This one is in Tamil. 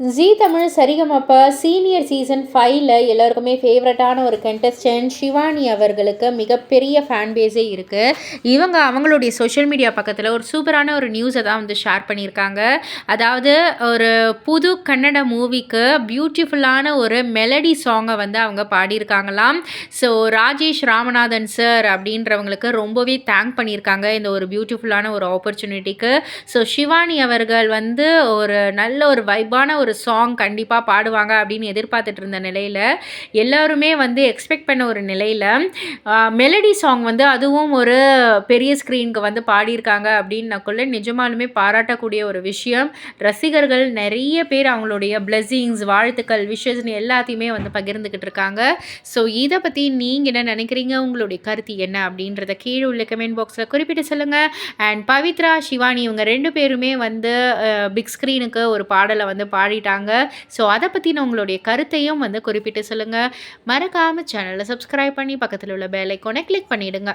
Zee Tamil Sa Re Ga Ma Pa senior season ஃபைவ்ல எல்லாருக்குமே ஃபேவரட்டான ஒரு கண்டஸ்டன்ட் ஷிவானி அவர்களுக்கு மிகப்பெரிய ஃபேன் பேஸே இருக்குது இவங்க அவங்களுடைய சோஷியல் மீடியா பக்கத்தில் ஒரு சூப்பரான ஒரு நியூஸை தான் வந்து ஷேர் பண்ணியிருக்காங்க. அதாவது ஒரு புது கன்னட மூவிக்கு பியூட்டிஃபுல்லான ஒரு மெலடி சாங்கை வந்து அவங்க பாடியிருக்காங்களாம். ஸோ ராஜேஷ் ராமநாதன் சார் அப்படின்றவங்களுக்கு ரொம்பவே தேங்க் பண்ணியிருக்காங்க இந்த ஒரு பியூட்டிஃபுல்லான ஒரு ஆப்பர்ச்சுனிட்டிக்கு ஸோ ஷிவானி அவர்கள் வந்து ஒரு நல்ல ஒரு வைப்பான ஒரு ஒரு சாங் கண்டிப்பாக பாடுவாங்க அப்படின்னு எதிர்பார்த்துட்டு இருந்த நிலையில் எல்லாருமே வந்து எக்ஸ்பெக்ட் பண்ண ஒரு நிலையில் மெலடி சாங் வந்து அதுவும் ஒரு பெரிய ஸ்க்ரீனுக்கு வந்து பாடியிருக்காங்க அப்படின்னாக்குள்ள நிஜமாலுமே பாராட்டக்கூடிய ஒரு விஷயம். ரசிகர்கள் நிறைய பேர் அவங்களுடைய பிளெஸிங்ஸ் வாழ்த்துக்கள் விஷஸ்ன்னு எல்லாத்தையுமே வந்து பகிர்ந்துக்கிட்டு இருக்காங்க ஸோ இதை பற்றி நீங்கள் என்ன நினைக்கிறீங்க? உங்களுடைய கருத்து என்ன அப்படின்றத கீழே உள்ள கமெண்ட் பாக்ஸில் குறிப்பிட்டு சொல்லுங்கள் அண்ட் பவித்ரா சிவானி இவங்க ரெண்டு பேருமே வந்து பிக் ஸ்க்ரீனுக்கு ஒரு பாடலை வந்து பாடி மாறிட்டாங்க. ஸோ அதை பற்றின உங்களுடைய கருத்தையும் வந்து குறிப்பிட்டு சொல்லுங்கள் மறக்காமல் சேனலை சப்ஸ்கிரைப் பண்ணி பக்கத்தில் உள்ள பெல் ஐக்கோனை கிளிக் பண்ணிவிடுங்க